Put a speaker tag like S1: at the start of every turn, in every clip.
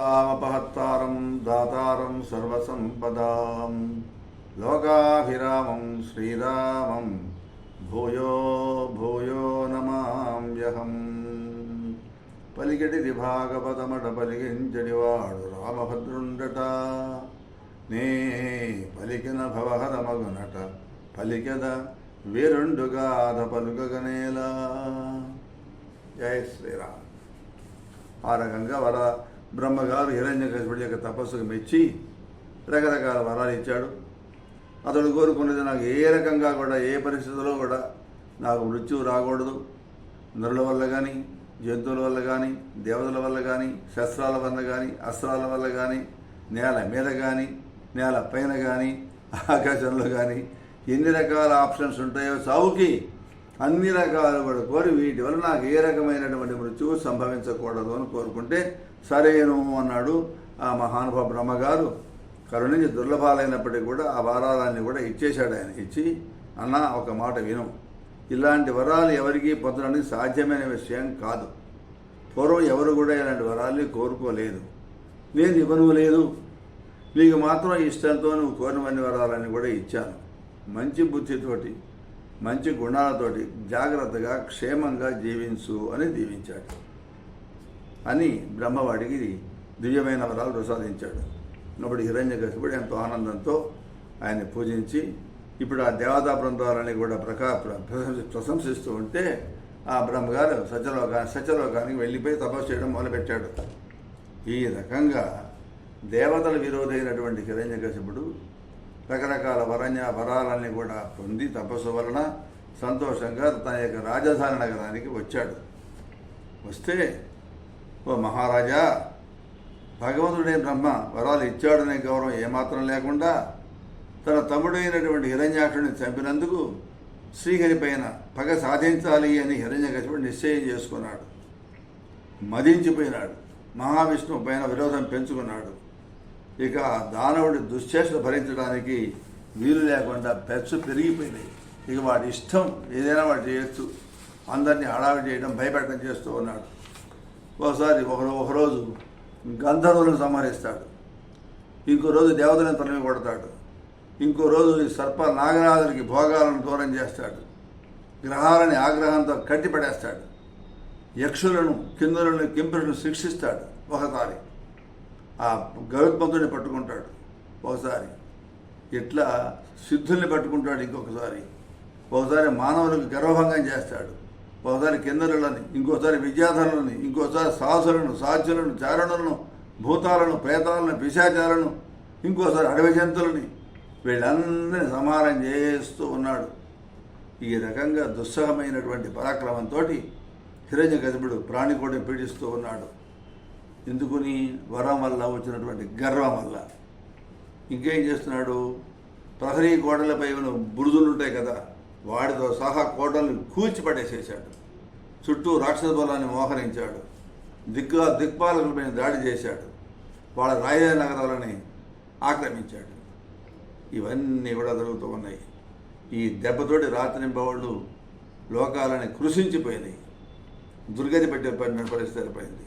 S1: రామపహత్తారం దాతారం సర్వసంపదాం. లోకాభిరామం శ్రీరామం భూయో భూయో నమామ్యహం పలికెటిది భాగవతమట పలికించడివాడు రామభద్రుండట. నే పలికిన భవహరమగునట పలికద వీరుండుగాధ పలుకగనేలా జయ శ్రీరామ్. ఆ రకంగా వర బ్రహ్మగారు హిరణ్యకశిపుడి యొక్క తపస్సుకు మెచ్చి రకరకాల వరాలు ఇచ్చాడు. అతడు కోరుకున్నది నాకు ఏ రకంగా కూడా ఏ పరిస్థితుల్లో కూడా నాకు మృత్యువు రాకూడదు. నరుల వల్ల కానీ జంతువుల వల్ల కానీ దేవతల వల్ల కానీ శస్త్రాల వల్ల కానీ అస్త్రాల వల్ల కానీ నేల మీద కానీ నేల పైన కానీ ఆకాశంలో కానీ ఎన్ని రకాల ఆప్షన్స్ ఉంటాయో సావుకి అన్ని రకాలు కూడా కోరి వీటి వల్ల నాకు ఏ రకమైనటువంటి మృత్యువు సంభవించకూడదు అని కోరుకుంటే సరేను అన్నాడు ఆ మహానుభావ బ్రహ్మగారు కరుణించి దుర్లభాలైనప్పటికీ కూడా ఆ వరాలన్నీ కూడా ఇచ్చేశాడు ఆయన. ఇచ్చి అన్న ఒక మాట విను. ఇలాంటి వరాలు ఎవరికీ పొందడానికి సాధ్యమైన విషయం కాదు. పూర్వం ఎవరు కూడా ఇలాంటి వరాల్ని కోరుకోలేదు. నేను ఇవ్వను లేదు. నీకు మాత్రం ఇష్టంతో నువ్వు కోరినవన్నీ వరాలన్నీ కూడా ఇచ్చాను. మంచి బుద్ధితోటి మంచి గుణాలతోటి జాగ్రత్తగా క్షేమంగా జీవించు అని దీవించాడు. అని బ్రహ్మవాడికి దివ్యమైన వరాలు ప్రసాదించాడు. అప్పుడు హిరణ్యకశిపుడు ఎంతో ఆనందంతో ఆయన్ని పూజించి ఇప్పుడు ఆ దేవతా బృందాలని కూడా ప్రకా ప్రశంసిస్తూ ఉంటే ఆ బ్రహ్మగారు సత్యలోకా సత్యలోకానికి వెళ్ళిపోయి తపస్సు చేయడం మొదలుపెట్టాడు. ఈ రకంగా దేవతల విరోధైనటువంటి హిరణ్యకశిపుడు రకరకాల వరణ్య వరాలన్నీ కూడా పొంది తపస్సు వలన సంతోషంగా తన యొక్క రాజధాని నగరానికి వచ్చాడు. వస్తే ఓ మహారాజా భగవంతుడే బ్రహ్మ వరాలు ఇచ్చాడనే గౌరవం ఏమాత్రం లేకుండా తన తమ్ముడైనటువంటి హిరణ్యాక్షుడిని చంపినందుకు శ్రీహరి పైన పగ సాధించాలి అని హిరణ్యకశిపుడు నిశ్చయం చేసుకున్నాడు. మదించిపోయినాడు. మహావిష్ణువు పైన విరోధం పెంచుకున్నాడు. ఇక దానవుడి దుశ్చేష్టలు భరించడానికి వీలు లేకుండా పెచ్చు పెరిగిపోయినాయి. ఇక వాడి ఇష్టం ఏదైనా వాడు చేయొచ్చు. అందరినీ హడావిడి చేయడం భయపెట్టడం చేస్తూ ఉన్నాడు. ఒకసారి ఒక ఒకరోజు గంధర్వులను సంహరిస్తాడు. ఇంకో రోజు దేవతలను తనవి కొడతాడు ఇంకో రోజు ఈ సర్ప నాగరాజునికి భోగాలను దూరం చేస్తాడు. గ్రహాలని ఆగ్రహంతో కట్టిపడేస్తాడు. యక్షులను కిందులను కింపులను శిక్షిస్తాడు. ఒకసారి ఆ గరుత్మంతుడిని పట్టుకుంటాడు ఒకసారి. ఇట్లా సిద్ధుల్ని పట్టుకుంటాడు ఇంకొకసారి. ఒకసారి మానవులకు గర్వభంగం చేస్తాడు. ఒకసారి కిందరులని ఇంకోసారి విద్యాధరులని ఇంకోసారి సాహసులను సాధ్యులను చారణులను భూతాలను ప్రేతాలను పిశాచాలను ఇంకోసారి అడవి జంతువులని వీళ్ళందరినీ సమానం చేస్తూ ఉన్నాడు. ఈ రకంగా దుస్సహమైనటువంటి పరాక్రమంతో హిరణ్యకశిపుడు ప్రాణికోటిని పీడిస్తూ ఉన్నాడు. ఎందుకుని వరం వల్ల వచ్చినటువంటి గర్వం వల్ల. ఇంకేం చేస్తున్నాడు? ప్రహరీ గోడలపై ఉన్న బురుదులు ఉంటాయి కదా వాడితో సహా కోటలను కూల్చిపడేసేసాడు చుట్టూ రాక్షస బలాన్ని మోహరించాడు. దిగ్గా దిక్పాలకులపై దాడి చేశాడు. వాళ్ళ రాజధాని నగరాలని ఆక్రమించాడు. ఇవన్నీ కూడా జరుగుతూ ఉన్నాయి. ఈ దెబ్బతోటి రాత్రింపవాళ్ళు లోకాలని కృషించిపోయినాయి. దుర్గతి పెట్టే పరిస్థితి ఏర్పడింది.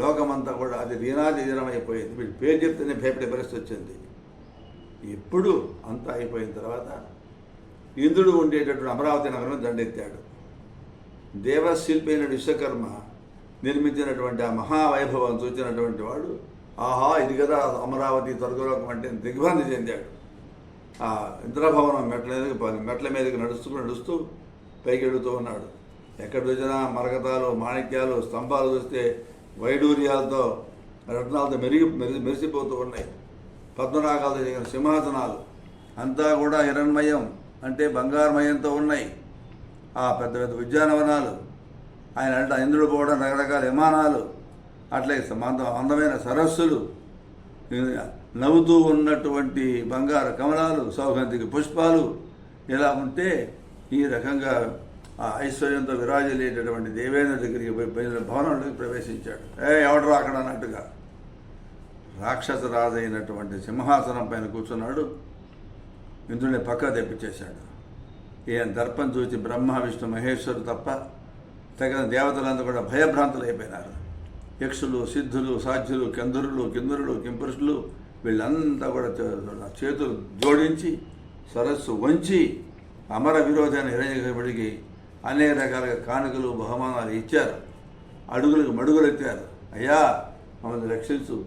S1: లోకమంతా కూడా అది దీనాది దీనమైపోయింది వీడి పేరు చెప్తేనే భయపడే పరిస్థితి వచ్చింది. ఎప్పుడు అంతా అయిపోయిన తర్వాత ఇంద్రుడు ఉండేటటువంటి అమరావతి నగరం దండెత్తాడు. దేవశిల్పి అయిన విశ్వకర్మ నిర్మించినటువంటి ఆ మహావైభవం చూచినటువంటి వాడు ఆహా ఇది కదా అమరావతి స్వర్గలోకం అంటే దిగ్భ్రాంతి చెందాడు. ఆ ఇంద్రభవనం మెట్ల మీదకి మెట్ల మీదకి నడుస్తూ నడుస్తూ పైకి వెళుతూ ఉన్నాడు. ఎక్కడ చూసినా మరకతాలు మాణిక్యాలు స్తంభాలు చూస్తే వైడూర్యాలతో రత్నాలతో మెరిగి మెరి మెరిసిపోతూ ఉన్నాయి. పద్మరాగాలతో జరిగిన సింహాసనాలు అంతా కూడా హిరణ్మయం అంటే బంగారమయంతో ఉన్నాయి. ఆ పెద్ద పెద్ద ఉద్యానవనాలు ఆయన అంటే ఇంద్రుడు పోవడం రకరకాల విమానాలు అట్లే సమంత అందమైన సరస్సులు నవ్వుతూ ఉన్నటువంటి బంగారు కమలాలు సౌగంధిక పుష్పాలు ఇలా ఉంటే ఈ రకంగా ఐశ్వర్యంతో విరాజలేటటువంటి దేవేంద్ర దగ్గరికి పోయి భవనంలోకి ప్రవేశించాడు. ఏ ఎవడరా అక్కడ అన్నట్టుగా. రాక్షస రాజైనటువంటి సింహాసనం పైన కూర్చున్నాడు. ఇంద్రుని పక్క తెప్పించేశాడు. ఈయన దర్పం చూసి బ్రహ్మ విష్ణు మహేశ్వరు తప్ప తగిన దేవతలందరూ కూడా భయభ్రాంతులు అయిపోయినారు యక్షులు సిద్ధులు సాధ్యులు కందురులు కిందురులు కింపురుషులు వీళ్ళంతా కూడా చేతులు జోడించి సరస్సు వంచి అమర విరోధాన్ని హిరణ్యకశిపుడికి అనేక రకాలుగా కానుకలు బహుమానాలు ఇచ్చారు. అడుగులకు మడుగులు ఎత్తారు. అయ్యా మమ్మల్ని రక్షించు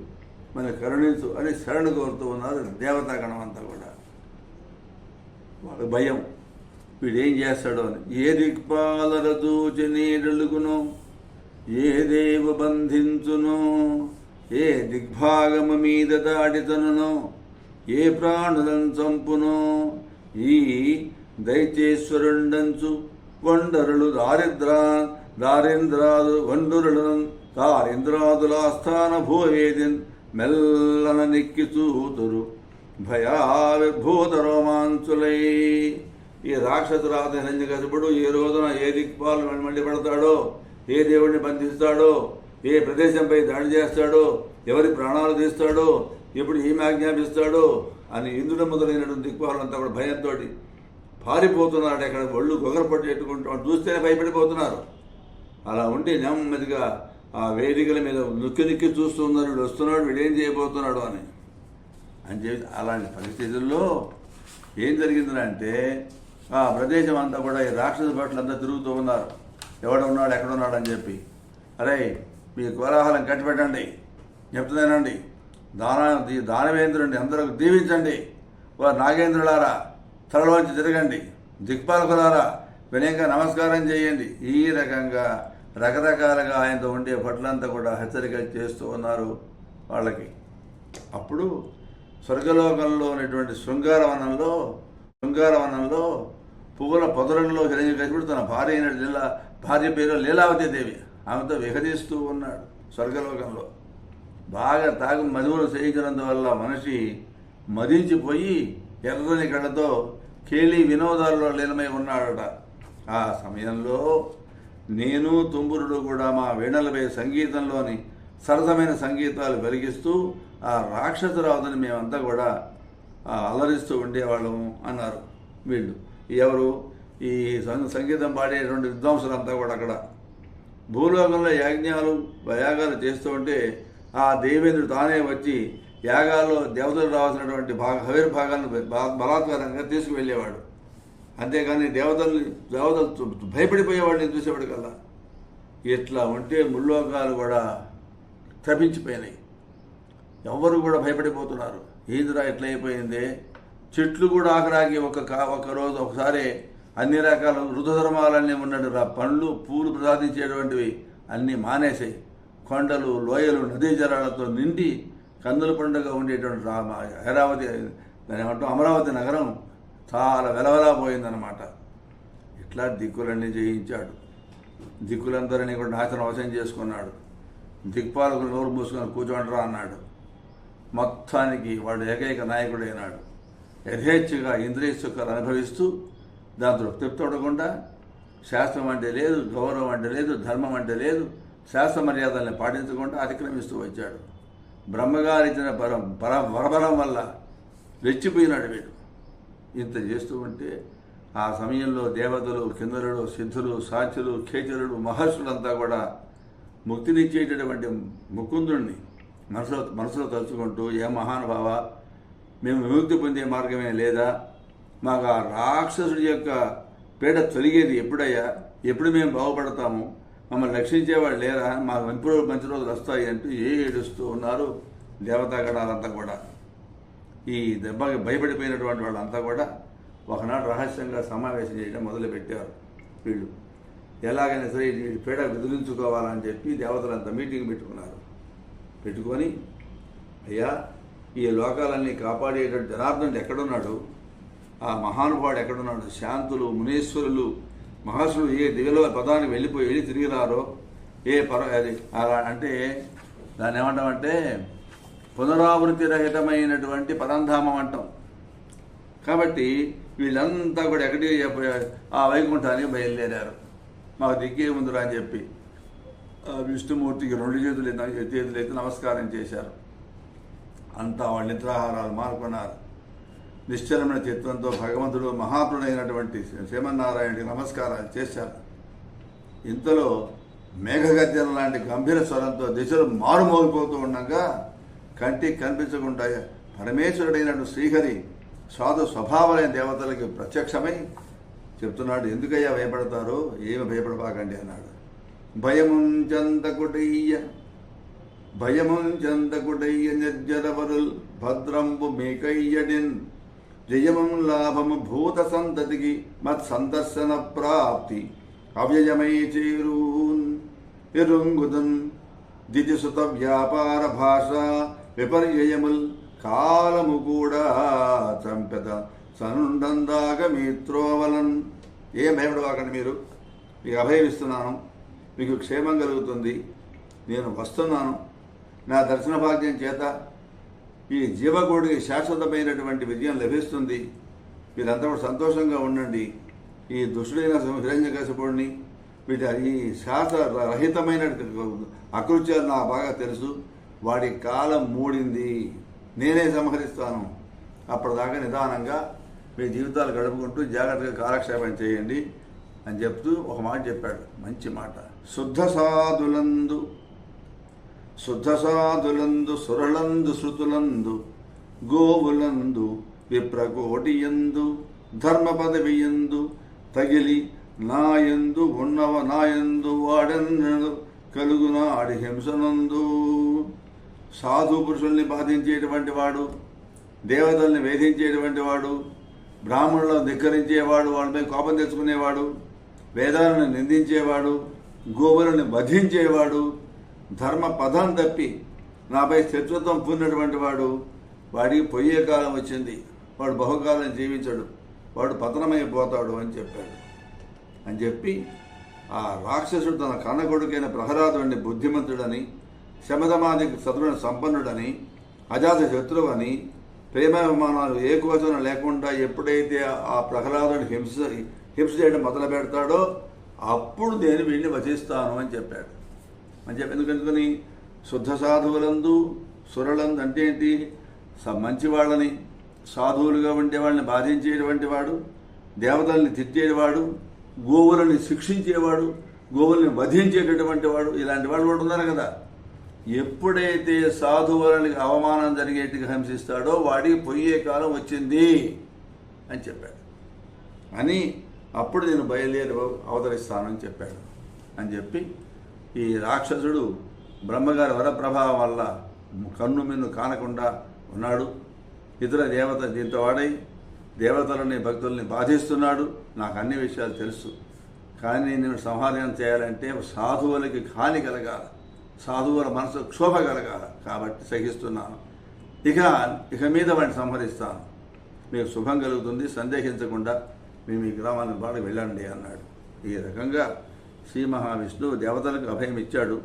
S1: మన కరుణించు అని శరణు కోరుతూ ఉన్నారు దేవతాగణం అంతా కూడా. వాళ్ళ భయం. వీడేం చేస్తాడో అని. ఏ దిక్పాలరదూచి నీడలుగును ఏ దేవ బంధించును? ఏ దిగ్భాగము మీద దాడితనును? ఏ ప్రాణులను చంపును? ఈ దైత్యేశ్వరుండంచు వండరులు దారిద్ర దారింద్రాదు వండురులను దారింద్రాదుల స్థాన భూవేదిన్ మెల్లన నెక్కి చూతురు భయావిర్భూత రోమాంచులై ఈ రాక్షసరాజ హిరణ్యకశిపుడు ఏ రోజున ఏ దిక్పాలు మండి పడతాడో ఏ దేవుడిని బంధిస్తాడో ఏ ప్రదేశంపై దాడి చేస్తాడో ఎవరి ప్రాణాలు తీస్తాడో ఎప్పుడు ఏమి ఆజ్ఞాపిస్తాడో అని ఇంద్రుడు మొదలైనటువంటి దిక్పాలంతా కూడా భయంతో పారిపోతున్నాడు ఎక్కడ? ఒళ్ళు గొగరపట్టి ఎట్టుకుంటూ చూస్తేనే భయపడిపోతున్నారు. అలా ఉండి నెమ్మదిగా ఆ వేదికల మీద నొక్కి నొక్కి చూస్తున్నారు వీడు వస్తున్నాడు వీడు ఏం చేయబోతున్నాడు అని. అని చెప్పి అలాంటి పరిస్థితుల్లో ఏం జరిగిందంటే ఆ ప్రదేశం అంతా కూడా ఈ రాక్షస భటులు అంతా తిరుగుతూ ఉన్నారు. ఎవడు ఉన్నాడు ఎక్కడ ఉన్నాడు అని చెప్పి. అరే మీ కోలాహలం కట్టిపెట్టండి. చెప్తున్నానండి దాన దీ- దానవేంద్రుడిని అందరూ దీవించండి. వారు నాగేంద్రులారా తలలోంచి తిరగండి దిక్పాలకులారా వినయంగా నమస్కారం చేయండి. ఈ రకంగా రకరకాలుగా ఆయనతో ఉండే పట్లంతా కూడా హెచ్చరికలు చేస్తూ ఉన్నారు వాళ్ళకి. అప్పుడు స్వర్గలోకంలో ఉన్నటువంటి శృంగారవనంలో శృంగారవనంలో పువ్వుల పొదరంలో హిరణ్యకశిపుడు తన భార్య అయిన లీలా భార్య పేరు లీలావతి దేవి. ఆమెతో విహరిస్తూ ఉన్నాడు స్వర్గలోకంలో. బాగా తాగు మధువులు చేయించినందువల్ల మనిషి మదించిపోయి ఎర్రని కళ్ళతో కేలి వినోదాల్లో లీనమై ఉన్నాడట. ఆ సమయంలో నేను తుంబురుడు కూడా మా వీణలపై సంగీతంలోని సరసమైన సంగీతాలు వెలిగిస్తూ ఆ రాక్షసరావుని మేమంతా కూడా అలరిస్తూ ఉండేవాళ్ళము అన్నారు వీళ్ళు. ఎవరు? ఈ సంగీతం పాడేటువంటి విద్వాంసులంతా కూడా అక్కడ. భూలోకంలో యాజ్ఞాలు యాగాలు చేస్తూ ఉంటే ఆ దేవేంద్రుడు తానే వచ్చి యాగాల్లో దేవతలు రావాల్సినటువంటి భాగ హవిర్ భాగాలను బలాత్కారంగా తీసుకువెళ్ళేవాడు. అంతేగాని దేవతల్ని దేవతలు భయపడిపోయేవాడిని చూసేవాడు కల్లా? ఇట్లా ఉంటే ముల్లోకాలు కూడా తప్పించిపోయినాయి. ఎవరు కూడా భయపడిపోతున్నారు. ఈదురా ఎట్లా అయిపోయింది? చెట్లు కూడా ఆఖరాకి ఒక కా ఒక రోజు ఒకసారి అన్ని రకాల ఋతుధర్మాలన్నీ ఉన్నట్టు రా పండ్లు పూలు ప్రసాదించేటువంటివి అన్నీ మానేసాయి. కొండలు లోయలు నదీ జలాలతో నిండి కందుల పండుగ ఉండేటువంటి రామ దాని ఏమంటాం అమరావతి నగరం చాలా వెలవెలా పోయిందనమాట ఇట్లా దిక్కులన్నీ జయించాడు. దిక్కులందరినీ కూడా నాశనం అవసరం చేసుకున్నాడు. దిక్పాలకులు నోరు మూసుకొని కూర్చోండిరా అన్నాడు. మొత్తానికి వాడు ఏకైక నాయకుడైనాడు యథేచ్ఛగా ఇంద్రియ సుఖాలు అనుభవిస్తూ దాంతో తృప్తిపడకుండా శాస్త్రం అంటే లేదు గౌరవం అంటే లేదు ధర్మం అంటే లేదు శాస్త్ర మర్యాదల్ని పాటించకుండా అతిక్రమిస్తూ వచ్చాడు. బ్రహ్మగారిచ్చిన పరం పర వరబలం వల్ల రెచ్చిపోయినాడు వీడు. ఇంత చేస్తూ ఉంటే ఆ సమయంలో దేవతలు కిందరుడు సిద్ధులు సాధ్యులు ఖేచరుడు మహర్షులంతా కూడా ముక్తినిచ్చేటటువంటి ముకుందుణ్ణి మనసులో మనసులో తలుచుకుంటూ ఏ మహానుభావ మేము విముక్తి పొందే మార్గమే లేదా? మాకు ఆ రాక్షసుడి యొక్క పీడ తొలిగేది ఎప్పుడయ్యా? ఎప్పుడు మేము బాగుపడతాము? మమ్మల్ని రక్షించేవాళ్ళు లేరా? మాకు ఎప్పుడు మంచి రోజులు వస్తాయి అంటూ ఏ ఏడుస్తూ ఉన్నారు దేవతాగణాలంతా కూడా. ఈ దెబ్బకి భయపడిపోయినటువంటి వాళ్ళంతా కూడా ఒకనాడు రహస్యంగా సమావేశం చేయడం మొదలుపెట్టారు వీళ్ళు. ఎలాగైనా సరే వీడి పీడ విదిలించుకోవాలని చెప్పి దేవతలంతా మీటింగ్ పెట్టుకున్నారు. పెట్టుకొని అయ్యా ఈ లోకాలన్నీ కాపాడేటువంటి జనార్దనుడు ఎక్కడున్నాడు? ఆ మహానుభావుడు ఎక్కడున్నాడు? శాంతులు మునీశ్వరులు మహర్షులు ఏ దిగలో పదానికి వెళ్ళిపోయి వెళ్ళి తిరిగి రారో ఏ పర అది అలా అంటే దాన్ని ఏమంటామంటే పునరావృతి రహితమైనటువంటి పరంధామం అంటాం. కాబట్టి వీళ్ళంతా కూడా ఎక్కడికి ఆ వైకుంఠానికి బయలుదేరారు. మాకు దిక్కే ముందురా అని చెప్పి విష్ణుమూర్తికి రెండు చేతులు చేతులు ఎత్తి నమస్కారం చేశారు. అంతా వాళ్ళ నిద్రాహారాలు మారుకున్నారు నిశ్చలమైన చిత్తంతో భగవంతుడు మహాత్ముడైనటువంటి శ్రీమన్నారాయణకి నమస్కారాలు చేశారు. ఇంతలో మేఘగద్యం లాంటి గంభీర స్వరంతో దిశలు మారుమోగిపోతూ ఉండగా కంటికి కనిపించకుండా పరమేశ్వరుడైన శ్రీహరి సాధు స్వభావమైన దేవతలకి ప్రత్యక్షమై చెప్తున్నాడు ఎందుకయ్యా భయపడతారు? ఏమి భయపడబాకండి అన్నాడు. భయముంచంతకుటయ్య భయముంచంతకుటయ్య నిర్జరవరుల్ భద్రంబు మీకయ్యడిన్ జయమం లాభము భూత సంతతికి మత్ సందర్శన ప్రాప్తి అవ్యయమై చేరూన్ ఎరుంగుదన్ దితిసుత వ్యాపార భాష విపర్యయముల్ కాలము కూడా చంపెద. సనుండందాక మిత్రోవలన్. ఏం భయపడవాకండి మీరు? మీకు అభయమిస్తున్నాను మీకు క్షేమం కలుగుతుంది. నేను వస్తున్నాను. నా దర్శన భాగ్యం చేత ఈ జీవకోడికి శాశ్వతమైనటువంటి విజయం లభిస్తుంది. మీరంతా కూడా సంతోషంగా ఉండండి. ఈ దుష్టుడైన హిరణ్యకశపుడిని వీటి ఈ శాస్త్ర రహితమైన అకృత్యాలు నాకు బాగా తెలుసు. వాడి కాలం మూడింది. నేనే సంహరిస్తాను. అప్పటిదాకా నిదానంగా మీ జీవితాలు గడుపుకుంటూ జాగ్రత్తగా కాలక్షేపం చేయండి అని చెప్తూ ఒక మాట చెప్పాడు. మంచి మాట. శుద్ధ సాధులందు శుద్ధసాధులందు సురళందు శృతులందు గోవులందు విప్రకోటియందు ధర్మ పదవియందు తగిలి నాయందు ఉన్నవ నాయందు వాడెన్నడు కలుగునాడి హింసనందు. సాధు పురుషుల్ని బాధించేటువంటి వాడు దేవతల్ని వేధించేటువంటి వాడు బ్రాహ్మణులను ధిక్కరించేవాడు వాళ్ళపై కోపం తెచ్చుకునేవాడు వేదాలను నిందించేవాడు గోవులను వధించేవాడు ధర్మ పదం తప్పి నాపై శత్రుత్వం పూర్ణటువంటి వాడు వాడికి పొయ్యే కాలం వచ్చింది. వాడు బహుకాలం జీవించడు. వాడు పతనమైపోతాడు అని చెప్పాడు. అని చెప్పి ఆ రాక్షసుడు తన కన్న కొడుకైన ప్రహ్లాదుడిని బుద్ధిమంతుడని శమధమాది శత్రువుని సంపన్నుడని అజాత శత్రువు అని ప్రేమాభిమానాలు ఏ కోచన లేకుండా ఎప్పుడైతే ఆ ప్రహ్లాదుని హింస హింస చేయడం మొదలు పెడతాడో అప్పుడు నేను వీడిని వధిస్తాను అని చెప్పాడు. అని చెప్పి ఎందుకని శుద్ధ సాధువులందు సురలందు అంటే ఏంటి? మంచి వాళ్ళని సాధువులుగా ఉండే వాళ్ళని బాధించేటువంటి వాడు దేవతల్ని తిట్టేవాడు గోవులని శిక్షించేవాడు గోవుల్ని వధించేటటువంటి వాడు ఇలాంటి వాళ్ళు కూడా ఉన్నారు కదా. ఎప్పుడైతే సాధువులకి అవమానం జరిగేట్టుగా హింసిస్తాడో వాడికి పోయే కాలం వచ్చింది అని చెప్పాడు. అని అప్పుడు నేను బయలుదేరి అవతరిస్తానని చెప్పాడు అని చెప్పి ఈ రాక్షసుడు బ్రహ్మగారి వరప్రభావం వల్ల కన్ను మిన్ను కానకుండా ఉన్నాడు. ఇతర దేవత దీంతో వాడై దేవతలని భక్తుల్ని బాధిస్తున్నాడు. నాకు అన్ని విషయాలు తెలుసు. కానీ నేను సంహారం చేయాలంటే సాధువులకి హాని కలగాల. సాధువుల మనసు క్షోభ కలగాల కాబట్టి సహిస్తున్నాను. ఇక ఇక మీద వాడిని సంహరిస్తాను. మీకు శుభం కలుగుతుంది. సందేహించకుండా మేము ఈ గ్రామానికి బాగా వెళ్ళండి అన్నాడు. ఈ రకంగా శ్రీ మహావిష్ణువు దేవతలకు అభయం ఇచ్చాడు.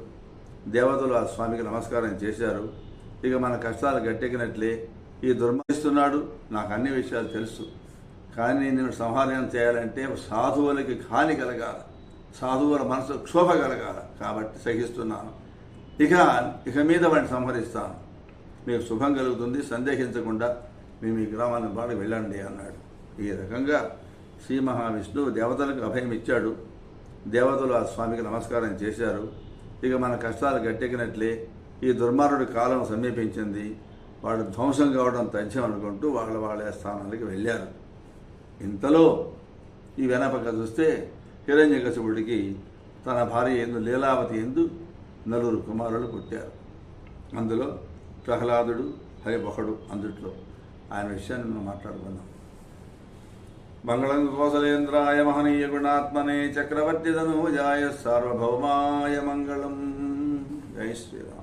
S1: దేవతలు ఆ స్వామికి నమస్కారం చేశారు. ఇక మన కష్టాలు గట్టెక్కినట్లే ఈ దుర్మరిస్తున్నాడు నాకు అన్ని విషయాలు తెలుసు. కానీ నేను సంహారం చేయాలంటే సాధువులకి హాని కలగాలి. సాధువుల మనసు క్షోభ కలగాల కాబట్టి సహిస్తున్నాను. ఇక ఇక మీద వాడిని సంహరిస్తాను. మీకు శుభం కలుగుతుంది. సందేహించకుండా మేము ఈ గ్రామానికి బాగా వెళ్ళండి అన్నాడు. ఈ రకంగా శ్రీ మహావిష్ణువు దేవతలకు అభయం ఇచ్చాడు. దేవతలు ఆ స్వామికి నమస్కారం చేశారు. ఇక మన కష్టాలు గట్టెక్కినట్లే ఈ దుర్మార్గుడి కాలం సమీపించింది. వాళ్ళు ధ్వంసం కావడం తథ్యం అనుకుంటూ వాళ్ళ వాళ్ళ స్థానానికి వెళ్ళారు. ఇంతలో ఈ వెనపక్క చూస్తే హిరణ్యకశిపుడికి తన భార్య ఎందు లీలావతి ఎందు నలుగురు కుమారులు పుట్టారు. అందులో ప్రహ్లాదుడు హరి ఒకడు అందుట్లో. ఆయన విషయాన్ని మనం మాట్లాడుకుందాం. మంగళం కోసలేంద్రాయ మహనీయ గుణాత్మనే చక్రవర్తి ధనుజాయ సార్వభౌమాయ మంగళం. జై శ్రీరామ్.